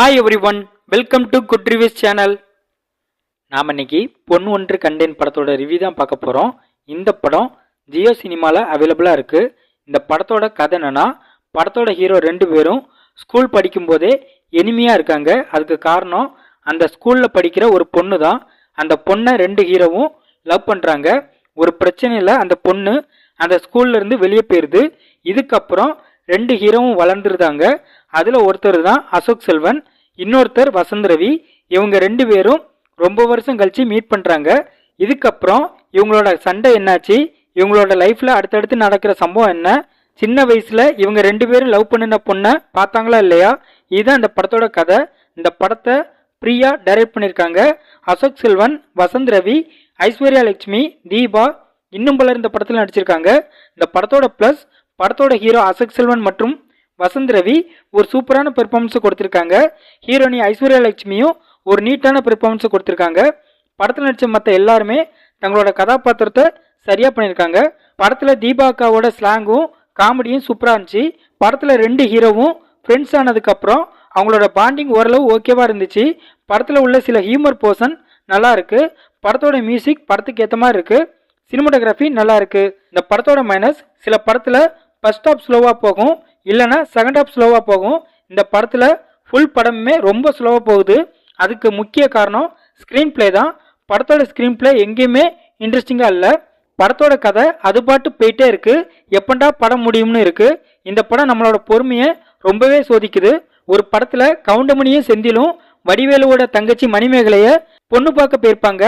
Hi everyone welcome to good reviews channel நாம் இன்னைக்கு பொன் ஒன்று கண்டேன் படத்தோட ரிவ்யூ தான் பார்க்க போகிறோம் இந்த படம் ஜியோ சினிமாவில் அவைலபிளாக இருக்குது இந்த படத்தோட கதை என்னன்னா படத்தோட ஹீரோ ரெண்டு பேரும் ஸ்கூல் படிக்கும்போதே எனிமையாக இருக்காங்க. அதுக்கு காரணம் அந்த ஸ்கூலில் படிக்கிற ஒரு பொண்ணு தான். அந்த பொண்ணை ரெண்டு ஹீரோவும் லவ் பண்ணுறாங்க ஒரு பிரச்சனையில் அந்த பொண்ணு அந்த ஸ்கூல்ல இருந்து வெளியே போயிடுது இதுக்கப்புறம் ரெண்டு ஹீரோவும் வளர்ந்துருந்தாங்க அதில் ஒருத்தர் தான் அசோக் செல்வன் இன்னொருத்தர் வசந்த் ரவி. இவங்க ரெண்டு பேரும் ரொம்ப வருஷம் கழிச்சு மீட் பண்ணுறாங்க இதுக்கப்புறம் இவங்களோட சண்டை என்னாச்சு? இவங்களோட லைஃப்பில் அடுத்தடுத்து நடக்கிற சம்பவம் என்ன? சின்ன வயசில் இவங்க ரெண்டு பேரும் லவ் பண்ணின பொண்ணை பார்த்தாங்களா இல்லையா? இதுதான் இந்த படத்தோட கதை. இந்த படத்தை பிரியா டைரக்ட் பண்ணியிருக்காங்க. அசோக் செல்வன் வசந்த் ரவி ஐஸ்வர்யா லட்சுமி தீபா இன்னும் பலர் இந்த படத்தில் நடிச்சிருக்காங்க. இந்த படத்தோட ப்ளஸ் படத்தோட ஹீரோ அசோக் செல்வன் மற்றும் வசந்த் ரவி ஒரு சூப்பரான பெர்ஃபார்மன்ஸ் கொடுத்துருக்காங்க. ஹீரோனி ஐஸ்வர்யா லட்சுமியும் ஒரு நீட்டான பெர்ஃபார்மன்ஸ் கொடுத்துருக்காங்க. படத்தில் நடித்த மற்ற எல்லாருமே தங்களோட கதாபாத்திரத்தை சரியாக பண்ணியிருக்காங்க. படத்தில் தீபாக்காவோட ஸ்லாங்கும் காமெடியும் சூப்பராக இருந்துச்சு. படத்தில் ரெண்டு ஹீரோவும் ஃப்ரெண்ட்ஸ் ஆனதுக்கப்புறம் அவங்களோட பாண்டிங் ஓரளவு ஓகேவாக இருந்துச்சு. படத்தில் உள்ள சில ஹியூமர் போர்ஷன் நல்லா இருக்குது படத்தோட மியூசிக் படத்துக்கு ஏற்ற மாதிரி இருக்குது சினிமோட்டோகிராஃபி நல்லா இருக்குது இந்த படத்தோட மைனஸ் சில படத்தில் ஃபஸ்ட் ஆஃப் ஸ்லோவாக போகும். இல்லைன்னா செகண்ட் ஹாஃப் ஸ்லோவாக போகும். இந்த படத்தில் ஃபுல் படமுமே ரொம்ப ஸ்லோவாக போகுது. அதுக்கு முக்கிய காரணம் ஸ்க்ரீன் ப்ளே தான். படத்தோட ஸ்க்ரீன் ப்ளே எங்கேயுமே இன்ட்ரெஸ்டிங்காக இல்லை. படத்தோட கதை அது பாட்டு போயிட்டே இருக்குது எப்பண்டா படம் முடியும்னு இருக்குது இந்த படம் நம்மளோட பொறுமையை ரொம்பவே சோதிக்குது. ஒரு படத்தில் கவுண்டமணியும் செந்திலும் வடிவேலுவோட தங்கச்சி மணிமேகலையை பொண்ணு பார்க்க போயிருப்பாங்க.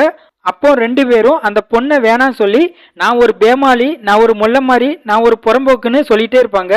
அப்போ ரெண்டு பேரும் அந்த பொண்ணை வேணாம்னு சொல்லி நான் ஒரு பேமாலி நான் ஒரு முல்லை மாதிரி நான் ஒரு புறம்போக்குன்னு சொல்லிட்டே இருப்பாங்க.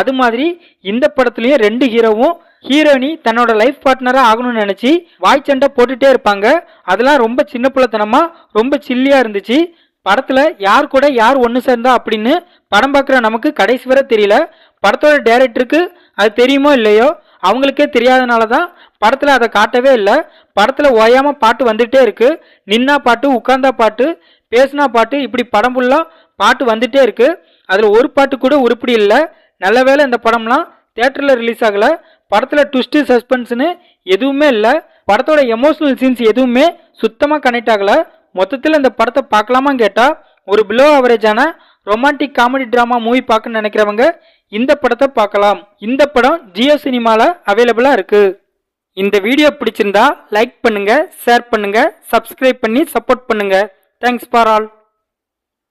அது மாதிரி இந்த படத்துலயும் ரெண்டு ஹீரோவும் ஹீரோயினி தன்னோட லைஃப் பார்ட்னரா ஆகணும்னு நினச்சி வாய் சண்டை போட்டுட்டே இருப்பாங்க. அதெல்லாம் ரொம்ப சின்ன பிள்ளைத்தனமா ரொம்ப சில்லியா இருந்துச்சு. படத்துல யார் கூட யார் ஒன்று சேர்ந்தா அப்படின்னு படம் பார்க்குற நமக்கு கடைசி வரை தெரியல. படத்தோட டேரக்டருக்கு அது தெரியுமோ இல்லையோ அவங்களுக்கே தெரியாதனால தான் படத்தில் அதை காட்டவே இல்லை. படத்தில் ஓயாமல் பாட்டு வந்துகிட்டே இருக்குது நின்னா பாட்டு உட்கார்ந்தா பாட்டு பேசினா பாட்டு இப்படி படம் ஃபுல்லாக பாட்டு வந்துகிட்டே இருக்குது அதில் ஒரு பாட்டு கூட உருப்படி இல்லை. நல்ல வேளை இந்த படம்லாம் தேட்டரில் ரிலீஸ் ஆகலை. படத்தில் ட்விஸ்ட்டு சஸ்பென்ஸ்னு எதுவுமே இல்லை. படத்தோட எமோஷனல் சீன்ஸ் எதுவுமே சுத்தமாக கனெக்ட் ஆகலை. மொத்தத்தில் இந்த படத்தை பார்க்கலாமான்னு கேட்டால் ஒரு பிலோ அவரேஜான ரொமான்டிக் காமெடி ட்ராமா மூவி பார்க்கணும்னு நினைக்கிறவங்க இந்த படத்தை பார்க்கலாம். இந்த படம் ஜியோ சினிமாவில் அவைலபிளாக இருக்கு. இந்த வீடியோ பிடிச்சிருந்தா லைக் பண்ணுங்க ஷேர் பண்ணுங்க சப்ஸ்கிரைப் பண்ணி சப்போர்ட் பண்ணுங்க. Thanks for all